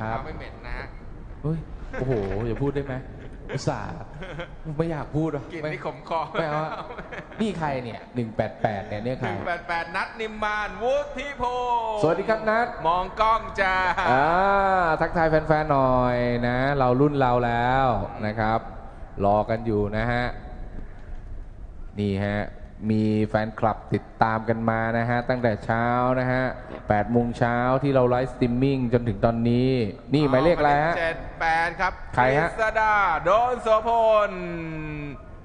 นะครับเท้าไม่เหม็นนะฮะเฮ้ยโอ้โห อย่าพูดได้ไหมอุตส่าห์ไม่อยากพูดหรอกกลิ่นไม่ที่ขมคอไม่เอาอะนี่ใครเนี่ยหนึ่งแปดแปดเนี่ยเนี่ยหใครนึ่งแปดแปดนัดนิมมานวุฒิพงศ์สวัสดีครับนัทมองกล้องจ้าอ่าทักทายแฟนๆหน่อยนะ เรารุ่นเราแล้วนะครับ รอกันอยู่นะฮะ นี่ฮะ มีแฟนคลับติดตามกันมานะฮะ ตั้งแต่เช้านะฮะ8โมงเช้าที่เราไลฟ์สตรีมมิ่งจนถึงตอนนี้ นี่หมายเลขอะไรฮะเจ็ดแปดครับใครฮะกฤษดา โดนโสพล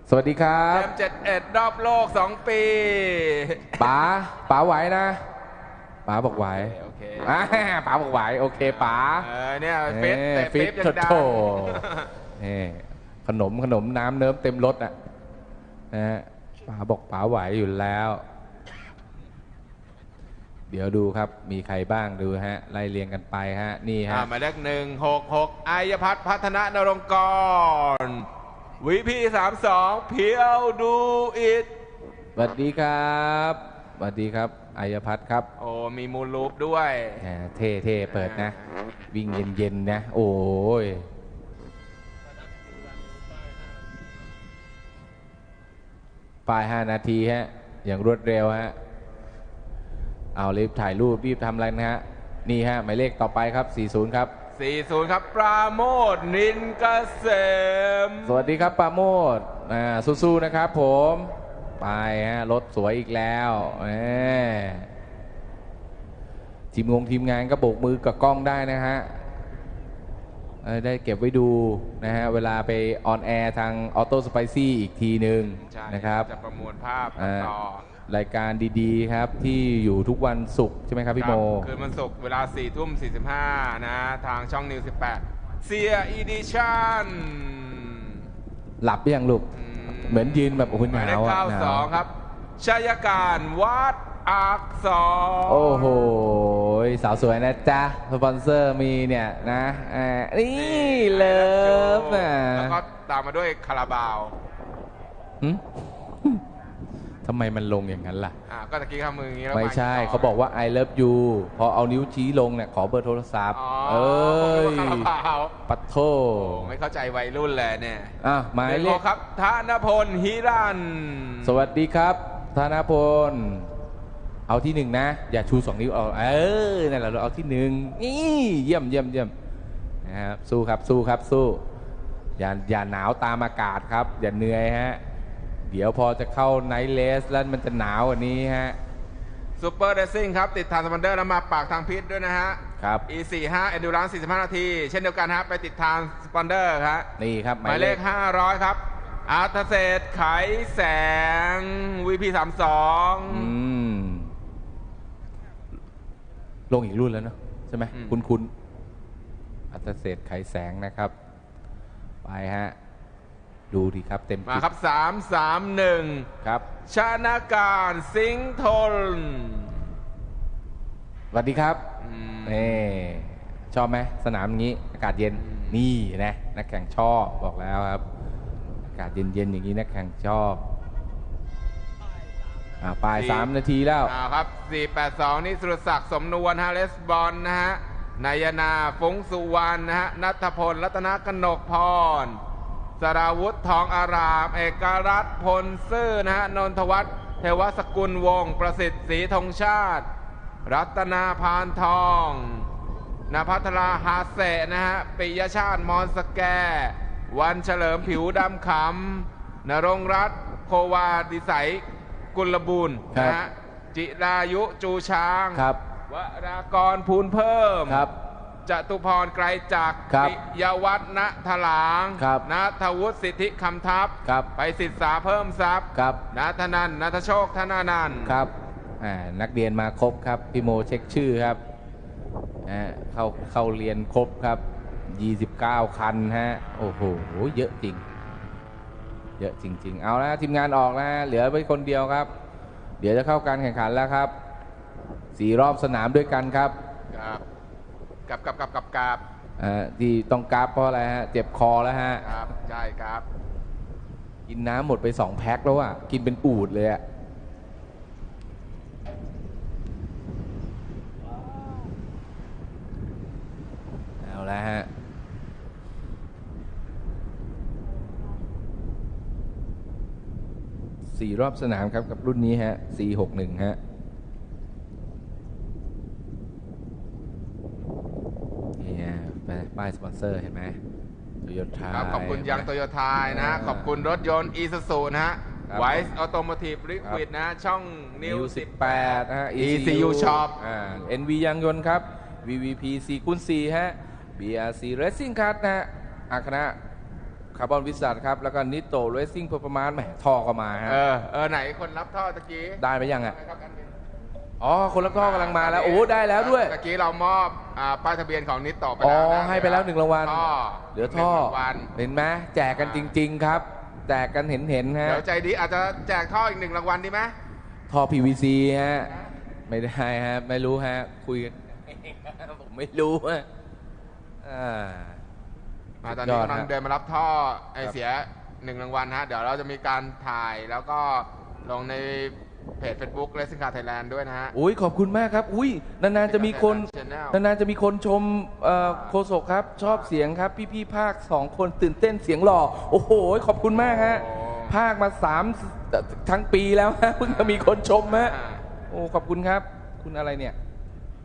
สวัสดีครัแชบมป์เจ็ดเอ็ดรอบโลกสองปีป๋าป๋าไหวนะป๋าบอกไหวโอเคอ่าป๋าบอกไหวโอเคป๋าเออเนี่ยฟิตแต่ฟิฟิตตยังดัโถงนี่ขนมขนมน้ำเนิ้มเต็มรถอะนะฮะ ป๋าบอกป๋าไหวอยู่แล้ว เดี๋ยวดูครับ มีใครบ้างดูฮะ ไล่เรียงกันไปฮะ นี่อ่าฮะหมายเลขหนึ่งหกหกอายพัฒน์พัฒนนรงค์กร วิพีสามสองเพียวดูอิดสวัสดีครับสวัสดีครับอายพัฒน์ครับโอ้มีมูลลูปด้วยอ่าเท่เท่เปิดนะ วิ่งเย็นๆนะ โอ้ย ปลาย5นาทีฮะ อย่างรวดเร็วฮะ เอารีบถ่ายรูปรีบทำอะไรนะฮะ นี่ฮะ หมายเลขต่อไปครับ 40 ครับ 40 ครับ ปราโมทนินเกษม สวัสดีครับ ปราโมดอ่าสู้ๆนะครับผม ไปฮะ รถสวยอีกแล้วแหมทีมงงทีมงานก็โบกมือกับกล้องได้นะฮะเออ ได้เก็บไว้ดูนะฮะเวลาไปออนแอร์ทางออโต้สไปซี่อีกทีหนึ่งใช่นะครับจะประมวลภาพอ่าต่อรายการดีๆครับที่อยู่ทุกวันศุกร์ใช่ไหมครับพี่โม คืนวันศุกร์เวลา4ทุ่ม45 นะ ทางช่องนิว 18เซียอีดิชั่นหลับหรือยังลูก เหมือนยืนแบบโอ้โหหหมายนาเลขวอะหนาว92ครับชายการวัดอักษรโอ้โห สาวสวยนะจ๊ะ สปอนเซอร์มีเนี่ยนะอ่านี่เลิฟอะแล้วก็ตามมาด้วยคาราบาวหึทำไมมันลงอย่างนั้นล่ะ อ่าก็ตะกี้ข้ามืออย่างนี้แล้วไม่ใช่ต่เขาบอกว่า I love you พอเอานิ้วชี้ลงเนี่ยขอเบอร์โทรศัพท์อ๋อเอ้ยคาราบาวปัดโทโอ้ไม่เข้าใจวัยรุ่นเลยเนี่ยอะหมายเลโลขครับธนพลฮิรัน สวัสดีครับ ธนพล เอาที่หนึ่งนะ อย่าชูสองนิ้วเอาเออนั่นแหละเราเอาที่หนึ่งนี่เยี่ยมเยี่ยมเยี่ยมนะครับสู้ครับสู้ครับสู้อย่าอย่าหนาวตามอากาศครับ อย่าเหนื่อยฮะเดี๋ยวพอจะเข้าไนท์เลสแล้วมันจะหนาวกว่านี้ฮะซูเปอร์เดซิ่งครับ ติดทางสปอนเดอร์แล้วมาปากทางพิษด้วยนะฮะ ครับ E45 Endurance 45 นาที เช่นเดียวกันฮะ ไปติดทางสปอนเดอร์ครับนี่ครับ หมายเลข 500 ครับ อาร์ตเศษไขแสง VP32 อืม ลงอีกรุ่นแล้วเนอะใช่ไหมอืม คุณคุณอัตเศษไขแสงนะครับ ไปฮะ ดูดีครับ เต็มมาจิตครับ331ครับชนาการสิงห์ทนสวัสดีครับอืมนี่ชอบไหมสนามอย่างนี้ อากาศเย็นอืม นี่นะนักแข่งชอบบอกแล้วครับ อากาศเย็นๆอย่างนี้นักแข่งชอบ อ่าปลายสามนาทีแล้วอ่าครับ 482 นี่สุรศักดิ์สมนวลฮาเลสบอลนะฮะนายนาฟงสุวรรณนะฮะนัทพล รัตนกนกพร สราวุธทองอาราม เอกรัตน์พลซื่อนะฮะ นนทวัฒน์เทวสกุลวงศ์ประสิทธิ์ศรีธงชาติ รัตนาพานทองนภัทราฮาเสะนะฮะปิยชาติมอนสแก วันเฉลิมผิวดำขำนรงค์รัตน์โควาดิสัย กุลบุญครับนะฮะจิรายุจูช้างครับวรากรภูลเพิ่มครับจตุพรไกรจักรครับปิยวัฒนถลางครับนัทวุฒิสิทธิคำทัพครับไปสิทธาเพิ่มทรัพย์ครับนัทนันท์นัทโชคธนานันท์ครับอ่านักเรียนมาครบครับ พี่โมเช็คชื่อครับอ่าเข้าเข้าเรียนครบครับ 29 คันฮะ โอ้โห เยอะจริง เยอะจริง ๆ เอาละทีมงานออกนะเหลือไว้คนเดียวครับ เดี๋ยวจะเข้าการแข่งขันแล้วครับสี่รอบสนามด้วยกันครับครับกับกับกับกับกับอ่าที่ต้องกราฟเพราะอะไรฮะเจ็บคอแล้วฮะครับใช่ครับ กินน้ำหมดไปสองแพ็คแล้วอะกินเป็นอูดเลยอะเอา สี่รอบสนามครับกับรุ่นนี้ฮะ461ฮะนี่ฮะป้ายสปอนเซอร์เห็นไหมโตโยต้าครับขอบคุณยังโตโยต้านะฮะขอบคุณรถยนต์อีซูซูนะฮะครับไวส์ออโตโมทีฟลิควิดนะฮะช่องนินิววสิบ18นะฮะ ECU Shop อ่า NV ยางยนต์ครับ VVP 4คูณ4ฮะ BRC Racing Card นะฮะอาคณะ คาร์บอนวิสัทครับ แล้วก็นิโต Racing Performance แหมท่อก็มาฮะเออเออไหนคนรับท่อตะกี้ได้ไหมยังอะครับแอดมินอ๋อ คนละท่อกำลังมาแล้ว โอ้ ได้แล้วด้วยตะกี้เรามอบอ่าป้ายทะเบียนของนิตโตไปอ๋อ แล้วนะให้ไปแล้วหนึ่งรางวัลท่อเหลือท่อ หนึ่งรางวัลเห็นไหมแจกกันจริง ๆ ครับ แจกกันเห็นเห็นๆฮะ เดี๋ยวใจดีอาจจะแจกท่ออีกหนึ่งรางวัลดีไหมท่อ PVC ฮะ ไม่ได้ฮะ ไม่รู้ฮะ คุยกัน ผมไม่รู้ฮะอ่า มาตอนนี้สุดยอดกำลังฮะเดินมารับท่อไอครับเสียหนึ่งรางวัลฮะ เดี๋ยวเราจะมีการถ่ายแล้วก็ลงในเพจ Facebook Racing Car Thailand ด้วยนะฮะ อุ้ยขอบคุณมากครับ อุ้ยนานๆจะมีคน Channel นานๆจะมีคนชมเอ่อโคศกครับ ชอบเสียงครับ พี่ๆภาคสองคนตื่นเต้นเสียงหล่อ โอ้โห ขอบคุณมากฮะ โอ้ ภาคมาสามทั้งปีแล้วฮะ เพิ่งจะมีคนชมฮะอ่าโอ้ ขอบคุณครับ คุณอะไรเนี่ย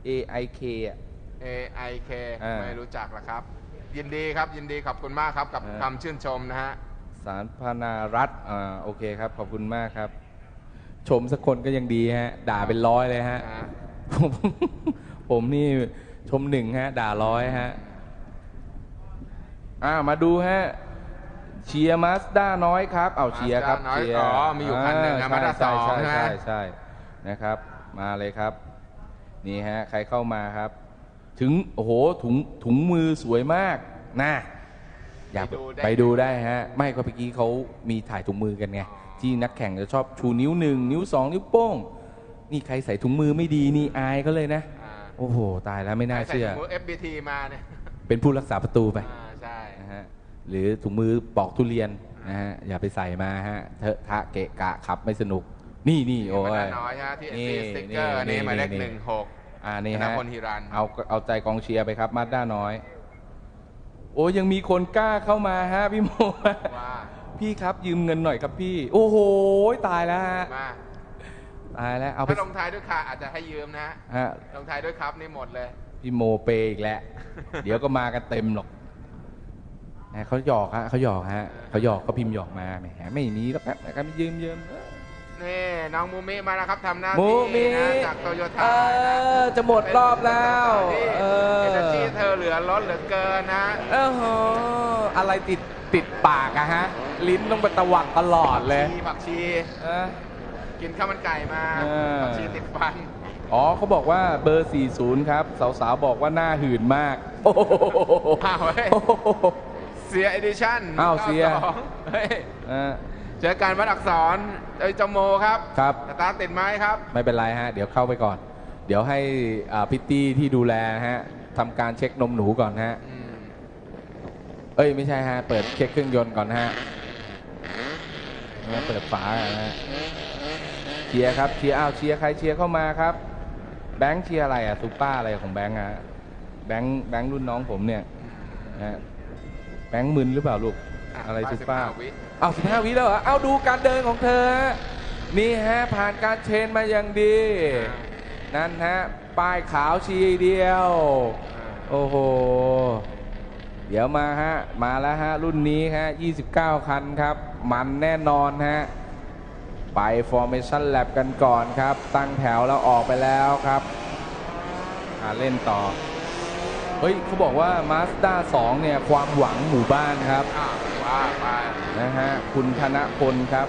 AIK อะ AIK อ่า ไม่รู้จักละครับ ยินดีครับยินดีขอบคุณมากครับกับอ่าคำชื่นชมนะฮะสารพนารัตน์อ่าโอเคครับ ขอบคุณมากครับ ชมสักคนก็ยังดีฮะ ด่าเป็นร้อยเลยฮะอ่าผมผมนี่ชมหนึ่งฮะ ด่าร้อยฮะ อ่ามาดูฮะเชียร์มาสด้าน้อยครับ เอาเชียร์ครับ Mazda น้อยเชียร์อ๋อมีอยู่คันหนึ่งนะา Mazda ใช่สองใช่ใช่ไหมใช่ใช่นะครับ มาเลยครับ นี่ฮะ ใครเข้ามาครับ ถึงโอ้โหถุงถุงมือสวยมากนะอยากไปดูได้ไปดูได้ฮะ ไม่ก็เมื่อกี้เขามีถ่ายถุงมือกันไง ที่นักแข่งจะชอบชูนิ้วหนึ่งนิ้วสองนิ้วโป้ง นี่ใครใส่ถุงมือไม่ดีนี่อายเขาเลยนะอ่าโอ้โห ตายแล้วไม่น่าใส่เชื่อถุงมือ FBT มาเนี่ยเป็นผู้รักษาประตูไปอ่าใช่นะฮะหรือถุงมือปอกทุเรียนนะฮะอย่าไปใส่มาฮะเถอะทะเกะกะขับไม่สนุก นี่นี่โอ้มาด้ยน้อยฮะที่นี่ที่สติ๊กเกอร์นี่หมายเลขนี่หนึ่งหก อ่านี่ธนฮะพลฮิรัน เอาเอาใจกองเชียร์ไปครับมาด้าน้อย โอ้ยังมีคนกล้าเข้ามาฮะพี่โม ว่า พี่ครับยืมเงินหน่อยครับพี่ โอ้โหตายแล้วฮะมาตายแล้วเอาไปถ้าลงท้ายด้วยค่ะอาจจะให้ยืมนะฮะฮะลงท้ายด้วยครับนี่หมดเลย พี่โมเปย์อีกแล้ว เดี๋ยวก็มากันเต็มหรอกแหมเขาหยอกฮะเขาหยอกฮะเขาหยอกเขาพิมพ์หยอกมาแหมไม่มีแล้วแป๊บนะครับยืมยืม นี่น้องมูมิมาแล้วครับทำหน้ามูที่มิ นะจากโตโยเอต้าอจะหมดรอบแล้ว เออเอเนจีเธอเหลือล้นเหลือเกินนะเออโหอะไรติดติดปากอะฮะ ลิ้นต้องไปตวัดตลอดเลยชีผักชี เออ กินข้าวมันไก่มาเออ ผักชีติดฟันอ๋อเขาบอกว่าเบอร์ 40 ครับ สาวๆ บอกว่าหน้าหื่นมาก โอ้โหอ้าวเฮ้ยเสียเอดิชั่นอ้าวเสีย เฮ้ย เออ เจอการวัดอักษรไอ้จโมครับครับ สตาร์ทติดไหมครับ ไม่เป็นไรฮะ เดี๋ยวเข้าไปก่อน เดี๋ยวให้อ่าพิตตี้ที่ดูแลฮะทำการเช็คนมหนูก่อนฮะ อืมเอ้ยไม่ใช่ฮะ เปิดเช็คเครื่องยนต์ก่อนฮะแล้วเปิดฝาก่อนฮะเชียร์ครับเชียร์อ้าวเชียร์ใครเชียร์เข้ามาครับ แบงค์เชียร์อะไรอะซูเปอร์อะไรของแบงค์อะแบงค์แบงค์รุ่นน้องผมเนี่ยนะฮะแบงค์มึนหรือเปล่าลูกะ อะไรซูเปอร์15วิเอาสิบห้าวิแล้วเหรอเอาดูการเดินของเธอฮะนี่ฮะผ่านการเชนมาอย่างดี นั่นฮะป้ายขาวชีเดียว โอ้โห เดี๋ยวมาฮะ มาแล้วฮะ รุ่นนี้ฮะ 29 คันครับ มันแน่นอนฮะ ไป Formation Lab กันก่อนครับ ตั้งแถวแล้วออกไปแล้วครับอ่าเล่นต่อ เฮ้ยเขาบอกว่า Mazda 2 เนี่ย ความหวังหมู่บ้านครับอะว่าไปนะฮะคุณธนพลครับ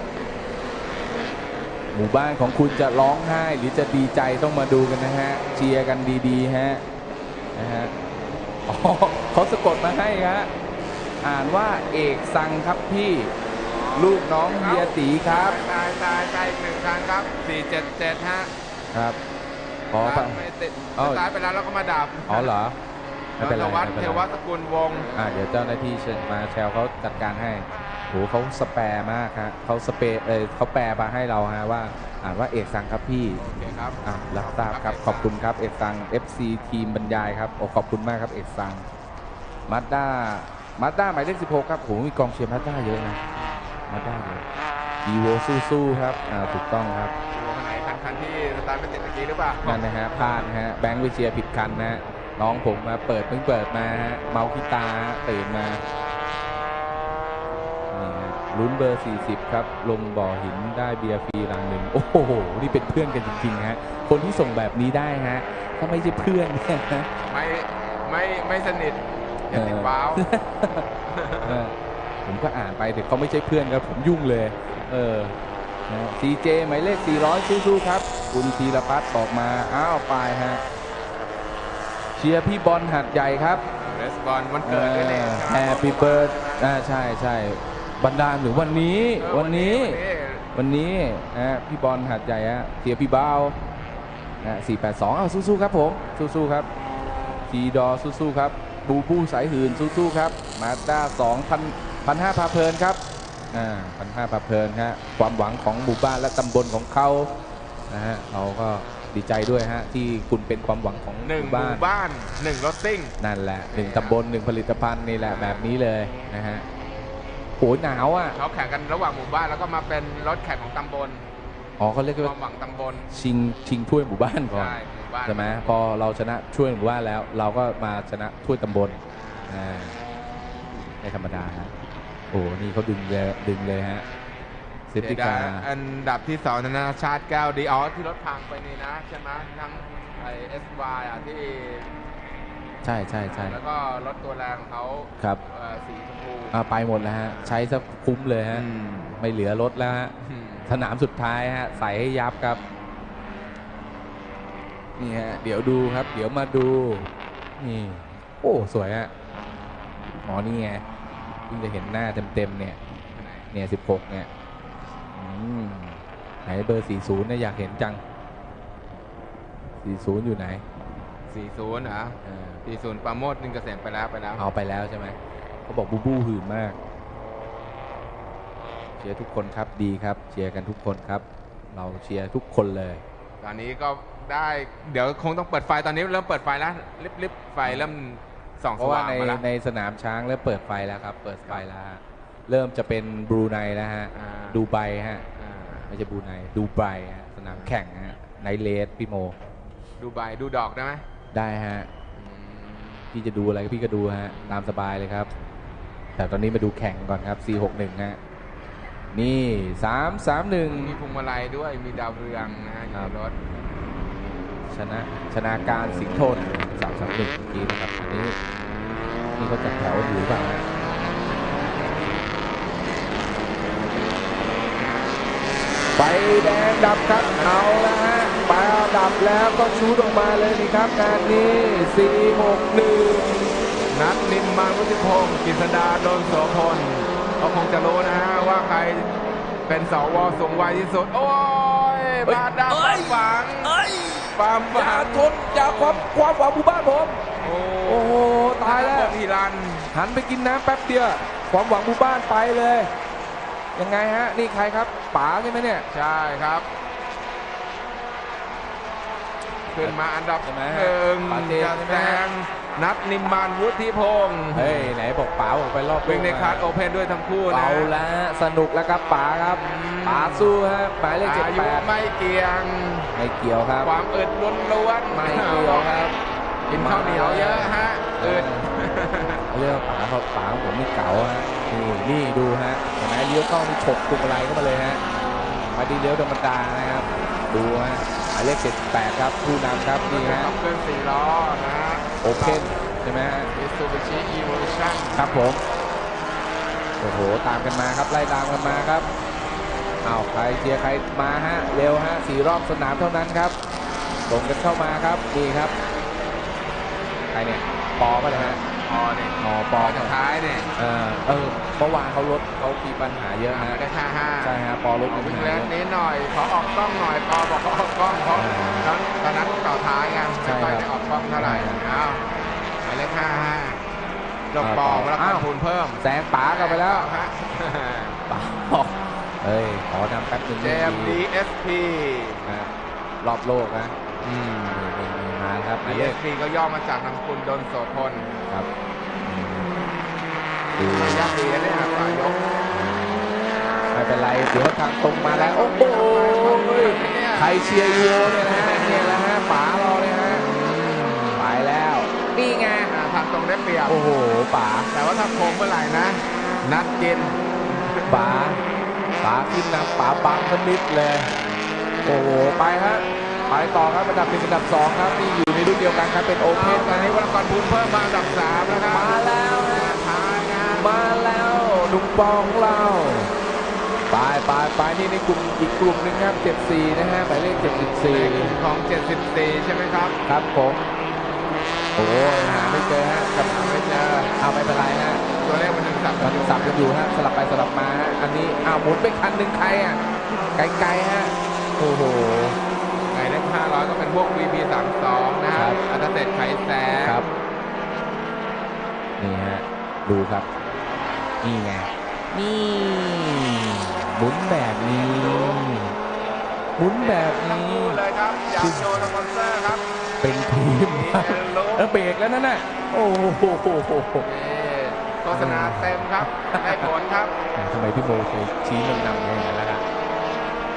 หมู่บ้านของคุณจะร้องไห้หรือจะดีใจต้องมาดูกันนะฮะเชียร์กันดีๆฮะนะฮะอ๋อเขาสะกดมาให้ฮะอ่านว่าเอกสังครับพี่ ลูกน้องเฮียตีครับ ตายตายตายอีกหนึ่งคันครับ477ฮะครับขอสไปตาร์ทไม่ติดเอ้าสตาร์ทไปแล้วแล้วก็มาดับ อ๋อเหรอ ไม่เป็นไรนวัฒไม่น์เป็นเทไรวสกุลวงศ์อ่าเดี๋ยวเจ้าหน้าที่เชิญมาแชลเขาจัดการให้โหเขาสแปร์มากฮะเขาสเปรเออเขาแปลมาให้เราฮะว่าอ่านว่าเอกสังครับพี่โอเคครับ อะรับทราบครับขอบคุณครับเอกสัง FC ทีมบรรยายครับโอ้ขอบคุณมากครับเอกสังมาด้ามาด้าหมายเลข16ครับโหมีกองเชียร์มาด้าเยอะนะมาด้าเยอะอีโวสู้ๆครับอ่าถูกต้องครับ ดูข้างในคันคันที่สตาร์ทไม่ติดเมื่อกี้หรือเปล่านั่นนะฮะพลาดนะฮะแบงค์ไปเชียร์ผิดคันนะฮะ น้องผมมาเปิดเพิ่งเปิดมาฮะเมาคีตาร์ฮะตื่นมานี่ฮะลุ้นเบอร์ 40 ครับ ลงบ่อหินได้เบียร์ฟรีรังหนึ่งโอ้โห นี่เป็นเพื่อนกันจริง ๆ ฮะ คนที่ส่งแบบนี้ได้ฮะ ถ้าไม่ใช่เพื่อนเนี่ยนะไม่ไม่ไม่สนิทอย่าติดว้าวเออผมก็อ่านไปแต่เขาไม่ใช่เพื่อนครับผมยุ่งเลย เออซีเจหมายเลข 400 สู้ๆครับ คุณธีรพัฒน์บอกมา อ้าว ไปฮะเชียร์พี่บอลหัดใหญ่ครับเรสบอลวันเกิดด้วยเนี่ยแฮปปี้เบิร์ดอ่าใช่ใช่บรรดาลหรือวันนี้เออวันนี้วันนี้ วันนี้นะฮะพี่บอลหัดใหญ่ฮะเชียร์พี่บ้าวนะ482อ้าวสู้ๆครับผมสู้ๆครับทีดอสู้ๆครับบูบูสายหื่นสู้ๆครับมาด้า2 0 0 1 5พาเพลินครับอ่าพันห้าพาเพลินฮะความหวังของหมู่บ้านและตำบลของเขานะฮะเราก็ ดีใจด้วยฮะที่คุณเป็นความหวังของหนึ่งหมู่หบ้ามู่นบ้านหนึ่งรถซิ่งนั่นแหละหนึ่งตำบลหนึ่งผลิตภัณฑ์นี่แหละแบบนี้เลยนะฮะโหหนาวอะเขาแข่งกันระหว่างหมู่บ้านแล้วก็มาเป็นรถแข่งของตำบลอ๋อเขาเรียกคว่าวามหวังตำบลชิงชิงถ้วยหมู่บ้านก่อนใช่หมู่บ้านใช่ไหมพอเราชนะช่วยหมู่บ้านแล้ว เราก็มาชนะถ้วยตำบลอ่าไม่ธรรมดาฮะโอ้โหนี่เขาดึงเลยดึงเลยฮะเซฟเสีติยดากายอันดับที่สองธนาชาติแก้วดีออสที่รถพังไปนี่นะใช่ไหมทั้งไอเอสวอะที่ใช่ใช่ใช่แล้วก็รถตัวแรงของเขาครับเอ่อสีชมพูอ่าไปหมดแล้วฮะ ใช้ซะคุ้มเลยฮะอืมไม่เหลือรถแล้วฮะอืมสนามสุดท้ายฮะ ใส่ให้ยับครับ นี่ฮะ เดี๋ยวดูครับ เดี๋ยวมาดู นี่ โอ้ สวยฮะอ๋อนี่ไงเพิ่งจะเห็นหน้าเต็มๆเนี่ย เนี่ยสิบหกเนี่ยอืม ไหนเบอร์สี่ศูนย์เนี่ยอยากเห็นจังสี่ศูนย์อยู่ไหนสี่ศูนย์เหรอเออสี่ศูนย์ปราโมดนินเกษมไปแล้วไปแล้วเอาไปแล้วใช่ไหมเขาบอกบูบูหื่นมาก เชียร์ทุกคนครับดีครับ เชียร์กันทุกคนครับ เราเชียร์ทุกคนเลย ตอนนี้ก็ได้เดี๋ยวคงต้องเปิดไฟตอนนี้เริ่มเปิดไฟแล้วลิบๆไฟเริ่มส่องเพสราะว่าว่างในมาแล้วในสนามช้างเริ่มเปิดไฟแล้วครับ เปิดไฟแล้วฮะเริ่มจะเป็นบรูไนแล้วฮะ อ่าดูไบฮะอ่า ไม่ใช่บรูไนดูไบฮะสนามแข่งฮะไนเลสพี่โม ดูใบดูดอกได้ไหมได้ฮะอืมพี่จะดูอะไรพี่ก็ดูฮะ ตามสบายเลยครับ แต่ตอนนี้มาดูแข่งก่อนครับ 461ฮะ นี่331มีพวงมาลัยด้วยมีดาวเรืองนะฮะอยู่ครับในรถชนะชนาการสิงห์โทน331เมื่อกี้นะครับอันนี้นี่เขาจัดแถวอยู่หรือเปล่าฮะ ไฟแดงดับครับเอาแล้วฮะไฟดับแล้วก็ชูดออกมาเลยนี่ครับงานนี้461นัดนิมมานวุฒิพงศ์กฤษดาโดนโสพลเขาคงจะรู้นะฮะว่าใครเป็นสวสูงวัยที่สุด โอ้ยบาดาความหวังเอ้ความหวังทนอย่าความความหวังหมู่บ้านผมโอ้โหตายแล้วทีรัน หันไปกินน้ำแป๊บเดียวความหวังหมู่บ้านไปเลย ยังไงฮะ นี่ใครครับ ป๋าใช่ไหมเนี่ย ใช่ครับขึ้นมาอันดับใช่ไหมหนึ่งปาเจจะใช่ไหม แซงนัดนิมมานวุฒิพงศ์เฮ้ยไหนบอกป๋าบอกไปรอบวิ่งในโลกคาร์ดโอเพนด้วยทั้งคู่นะเอาละฮะสนุกแล้วครับป๋าครับอืม ป๋าสู้ฮะหมายเลขเจ็ดอาแปยุดไม่เกี่ยง ไม่เกี่ยวครับ ความอึดล้วนๆไม่เกี่ยวครับ กินข้าวเหนียวเยอะฮะอึด เรื่องป๋าเขาป๋าของผมนี่เก๋าฮะนี่นี่ดูฮะเห็นไหมเลี้ยวเข้านี่ฉกตุงอะไรเข้ามาเลยฮะมาดีเลี้ยวธรรมดานะครับ ดูฮะหมายเลข78ครับผู้นำครับนี่ฮะขับเคลื่อนสี่ล้อนะฮะโอเพนใช่ไหมฮะมิซูบิชิอีโวลูชั่นครับผมโอ้โหตามกันมาครับไล่ตามกันมาครับอ้าวใครเชียร์ใครมาฮะเร็วฮะสี่รอบสนามเท่านั้นครับส่งกันเข้ามาครับนี่ครับใครเนี่ยปอป่ะเนี่ยฮะ พอเนี่ยอ๋อปปออจะท้ายเนี่ยเออเออเมื่อวานเขารถเขามีปัญหาเยอะฮะไม่ได้ค่าห้าใช่ฮะปอรถขอมีปัวิ่ญงหาแล้เยวอะ นิดหน่อยขอออกกล้องหน่อยปอบอกขอออกกล้องเพราะอ่าตอนตอนนั้นต่อท้ายไงใช่ไม่ครับค่อยได้ออกกล้องเท่าไหร่อ้าวหมายเลขห้าห้าจบอ่าปอต่อมารับอ้าวการทุนเพิ่มแซงป๋ากลับไปแล้วฮะ ป๋าบอกเฮ้ยขอนำแป๊บหนึงเจมดีเอสพีนะรอบโลกนะ อืมนี่นี่นี่มาครับหมายดีเลเอขสพีก็ย่อมาจากนามสกุลดนโสพลครับดูยากดีนะเนี่ยต่อยกใครไม่เป็นไรเดี๋ยวทางตรงมาแล้ว โอ้โหใครเชียร์ยูโรเนี่ยนะฮะเนี่ยแหละฮะป๋ารอเลยฮะไปแล้ว นี่ไง อ่าทางตรงได้เปรียบ โอ้โหป๋าแต่ว่าถ้าโค้งเมื่อไหร่นะ นัดกินป๋าป๋าขึ้นนำป๋าบังสนิดเลย โอ้โห ไปฮะ ไปต่อครับอันดับหนึ่งอันดับสองครับนี่อยู่ในรุ่นเดียวกันครับเป็นโอเพเอ้านตอนนะนี้วรกรบุญเพิ่มมาอันดับสามแล้วครับมาแล้วฮะท้ายนะมาแล้วลุงปองของเราไปไปไปนี่ในกลุ่มอีกกลุ่มหนึ่งครับ 74 นะฮะหมายเลขในกลุ่ม74ของ 74 ใช่ไหมครับ ครับผมโอ้ยหาไม่เจอฮะกับไม่เจอเอาไม่เป็นไรฮะตัวเลขมันถึงสับมันสับกันอยู่ฮะสลับไปสลับมาฮะอันนี้อ้าวหมุนไปคันหนึ่งใครอะไกลๆฮะโอ้โหหมายเลข 500 ก็เป็นพวก VP 32นะคครัรับ บอัตเศษไขแสงครับ นี่ฮะ ดูครับ นี่ไง นี่หมุนแบบนี้หมุนแบบนี้พูดเลยครับอยากโชว์สปอนเซอร์ครับเป็นทีมมีครับเอลโลเออเบรกแล้วนั่นน่ะ โอ้โหนี่โฆษณาเต็มครับได้ผลครับ ทำไมพี่โมเคยชี้นำนำอย่างนั้นแล้วล่ะ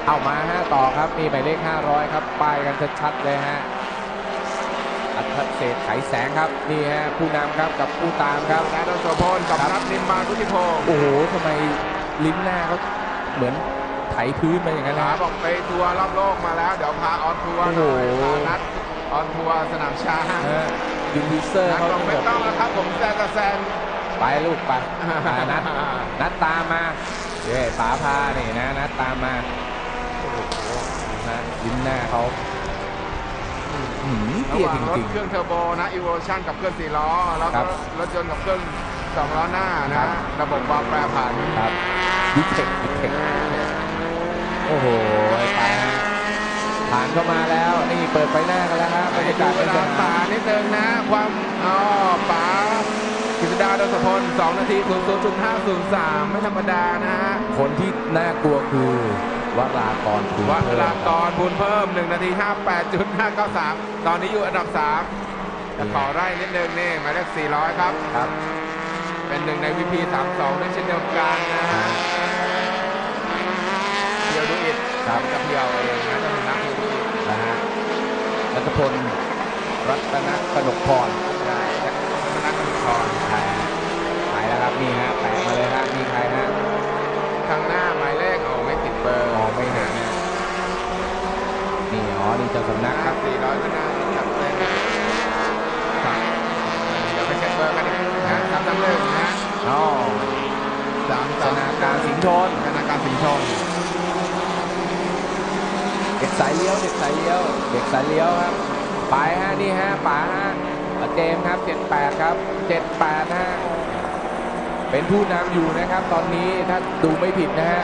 เอามาฮะต่อครับมีหมายเลข 500 ครับป้ายกันชัดๆเลยฮะอัธเศษไขแสงครับนี่ฮะผู้นำครับกับผู้ตามครับนายดนโสพลกับครับนัทนิมมานพุทธิพงศ์โอ้โหทำไมลิ้นหน้าเขาเหมือนไถพื้นมาอย่างนั้นขานะบอกไปทัวร์รอบโลกมาแล้ว เดี๋ยวพาออนทัวร์หโอ้น่โหอยพานัดออนทัวร์สนามช้างฮะดิวดิเซอร์นัดเขาบอกแบไม่บต้องแล้วครับผมแซงกับแซงไปลูกไปไปนัดนัดตามมาเย้ป๋าพานี่นะนัดตามมาโอ้โห นะลิ้นหน้าเขาหืมระเตี้หว่างจรถริงเครื่องเทอร์โบนะอีโวชั่นกับเครื่องสี่ล้อ แล้วครัก็บรถยนต์กับเครื่องสองล้อหน้าครันะบ ระบบความแปรผันๆครับดิเทคดิเทคโอ้โหไปผ่านเข้ามาแล้วนี่เปิดไฟหน้ากันแล้วฮะบรรยากาศเวในสลานามป๋านิดนึงนะ ความอ๋อป๋ากฤษดาดนสพล2นาที0.0503 ไม่ธรรมดานะฮะ คนที่น่ากลัวคือ วรากรภูมิวัดเพิ่มลากรบุญเพิ่ม1นาที58.593 ตอนนี้อยู่อันดับ3จะขอไล่นิดนึงนี่หมายเลข400 ครับครับ เป็นหนึ่งใน VP 32ด้วยเช่นเดียวกันนะฮะเพียวดูอิดครับกับเพียวเองนะจะถึงนักเพียวดูอิดนะฮะรัตพลรัตนกนกพรใช่จากนักบุญพรใช่ฮะไปแล้วครับนี่ฮะแปะมาเลยฮะมีใครฮะข้างหน้าหมายเลขโอ้ไม่ติด เบอร์มองไม่เห็นนะนี่อ๋อนี่เจ้าสำนักครับ400ก็น่าจับเลยนะครับเดี๋ยวไปเช็คเบอร์กันอีกนะสามสามหนึ่งนะอ๋อสามธสามนาการสิงห์ชนธนาคารสิงห์ชนเด็กสายเลี้ยวเด็กสายเลี้ยวเด็กสายเลี้ยวครับไปฮะนี่ฮะป๋าฮะเจมส์ครับ78ครับ78ฮะเป็นผู้นำอยู่นะครับ ตอนนี้ถ้าดูไม่ผิดนะฮะ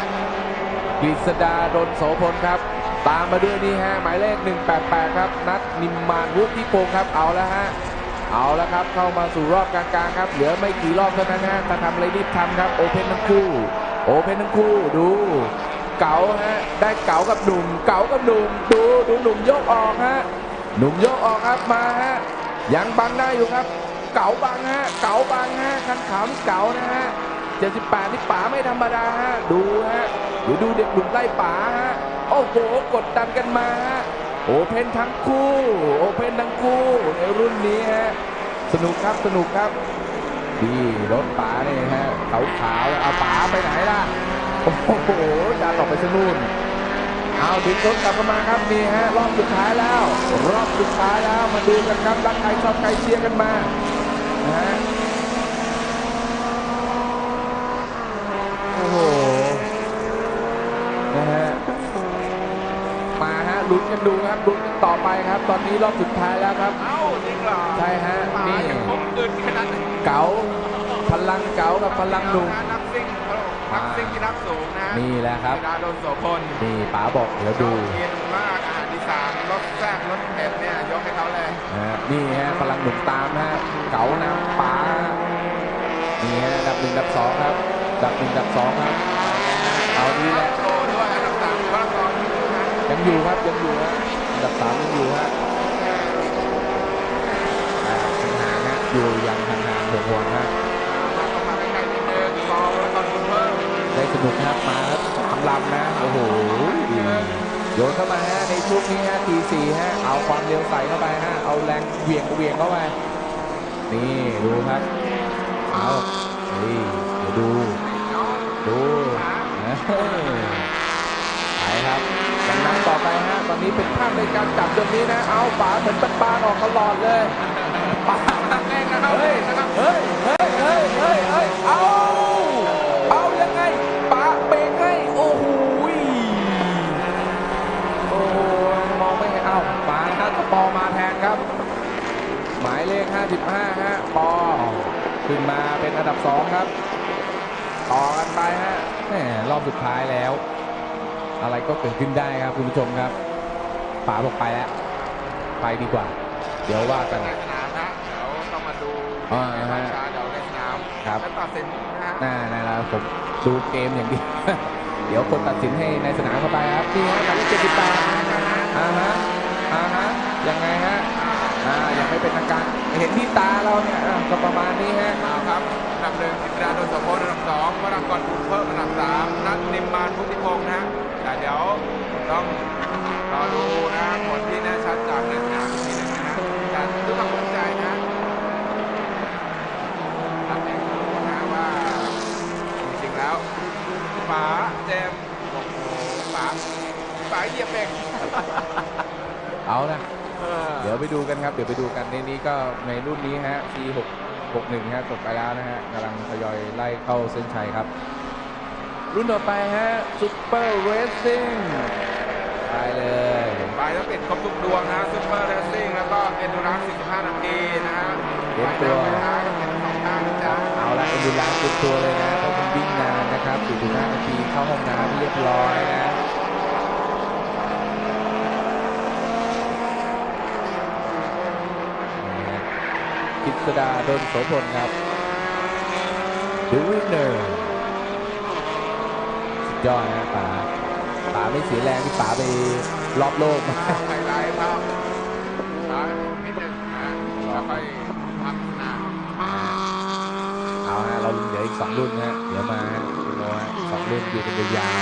กฤษดาดนโสพลครับ ตามมาด้วยนี่ฮะหมายเลข 188 ครับ นัดนิมมานวุฒิพงศ์ครับเอาแล้วฮะเอาแล้วครับเข้ามาสู่รอบกลางๆครับ เหลือไม่กี่รอบเท่านั้นฮะถ้าทำอะไรรีบทำครับโอเพนทั้งคู่โอเพนทั้งคู่ดูเก๋าฮะได้เก๋ากับหนุ่มเก๋ากับหนุ่มดูดูหนุ่มยกออกฮะหนุ่มยกออกครับมาฮะยังบังได้อยู่ครับ เก๋าบังฮะเก๋าบังฮะคันขาวนี่เก๋านะฮะ78นี่ป๋าไม่ธรรมดาฮะดูฮะ ดี๋ยวดูเด็กหนุ่มไล่ป๋าฮะโอ้โหกดดันกันมาฮะโอเพนทั้งคู่ โอเพนทั้งคู่ในรุ่นนี้ฮะสนุกครับสนุกครับดีรถป๋าเนี่ยฮะขาวขาวๆเอาป๋าไปไหนล่ะโอ้โหดันออกไปซะนู่นเอาดึงรถกลับมาครับนี่ฮะรอบสุดท้ายแล้ว รอบสุดท้ายแล้วมาดูกันครับรักใครชอบใครเชียร์กันมานะฮะโอ้โหนะฮะมาฮะ ลุ้นกันดูครับลุ้นกันต่อไปครับ ตอนนี้รอบสุดท้ายแล้วครับ เอ้าจริงเหรอใช่ฮะป๋านี่ยังคงอึดขนาดนั้นเก๋าพลังเก๋ากับพลังหนุ่มนักซิ่งเขาบอกนักซิ่งที่รับสูงนะนี่แหละครับเวลาโดนโสพลนี่ป๋าบอกเดี๋ยวดูเย็นมากอาหารอีสานรสแซ่บรสเผ็ดเนี่ยยกให้เขาเลยนะฮะนี่ฮะพลังหนุ่มตามฮะเก๋านำป๋านี่ฮะอันดับหนึ่งอันดับสองครับอันดับหนึ่งอันดับสองครับเอาดีแหละโชว์ด้วยอันดับสามพระกรอ ยังอยู่ครับยังอยู่ฮะอันดับสามยังอยู่ฮะอ่าห่างๆฮะอยู่ยังห่างๆห่วงๆฮะมมากล้ๆนิดนึงรอพระได้สนุกครับมาแล้วตามลำนะโอ้โหโยนเข้ามาฮะในช่วงนี้ฮะทีสี่ฮะเอาความเร็วใส่เข้าไปฮะเอาแรงเหวี่ยงเหวี่ยงเข้าไปนี่ดูครับเอาเฮ้ยเดี๋ยวดูดูนะไปครับ ยังนำต่อไปฮะตอนนี้เป็นภาพในการจับตรงนี้นะ เอาป๋าเหมือนปานๆออกตลอดเลยป๋าเล่นนะครับเฮ้ยนะครับเฮ้ยเฮ้ยเฮ้ยเฮ้ยเฮ้ยเอาเอายังไงป๋าเบรกให้โอ้โหยโอ้โหมองไม่เห็นเอ้าป๋าฮะก็ปอมาแทนครับ หมายเลข 55 ฮะปอขึ้นมาเป็นอันดับ 2 ครับ ต่อกันไปฮะแหมรอบสุดท้ายแล้ว อะไรก็เกิดขึ้นได้ครับคุณผู้ชมครับป๋าบอกไปแล้วไปดีกว่า เดี๋ยวว่ากัน ในสนามนะเดี๋ยวต้องมาดูอ่าในฮะภาพช้าเดี๋ยวในสนามครับ แล้วตัดสินนะฮะ น่าน่านะผมดูเกมอย่างเดียว เดี๋ยวคนตัดสินให้ในสนามเข้าไปครับนี่ฮะหมายเลขเจ็ดสิบแปดอ่าฮะอ่าฮะยังไงฮะอ่ายังไม่เป็นทางการเห็นที่ตาเราเนี่ยอะก็ประมาณนี้ฮะ มาครับอันดับหนึ่งกิตราโดนสมพลอันดับสองวรากรบุญเพิ่มอันดับสามนัทนิมมานพุทธิพงษ์นะฮะ แต่เดี๋ยวต้องรอดูนะผลที่แน่ชัดจากในสนามอีกทีหนึงนะฮะแต่ด้วยความมั่นใจนะรับเองรู้นะว่าจริงๆแล้วป๋าเจมส์โอ้โหป๋าป๋าเหยียบเองเอานะเออ เดี๋ยวไปดูกันครับ เดี๋ยวไปดูกันในนี้ก็ในรุ่นนี้ฮะ C6 61ฮะจบไปแล้วนะฮะกำลังทยอยไล่เข้าเส้นชัยครับ รุ่นต่อไปฮะ Super Racing ไปเลยไปแล้วติดครบทุกดวงนะซุปเปอร์เรสซิ่งแล้วก็เอ็นดูรัน45 นาทีนะฮะเตรียมตัวไปท้ายก็เป็นสองข้างนะจ๊ะเอาละเอ็นดูแลเตรียมตัวเลยนะเพราะมันวิ่งนานนะครับ45นาทีเข้าห้องน้ำเรียบร้อยนะนี่ฮะกิษดาดนโสพลครับ The winner สุด ยอดนะป๋าป๋าไม่เสียแรงที่ป๋าไปรอบโลกมาไฮไลท์ภาพช้านิดนึงนะแล้วค่อยพักหน้าเอาฮะเราเหลืออีกสองรุ่นนะฮะเดี๋ยวมาฮะสองรุ่นอยู่กันยาว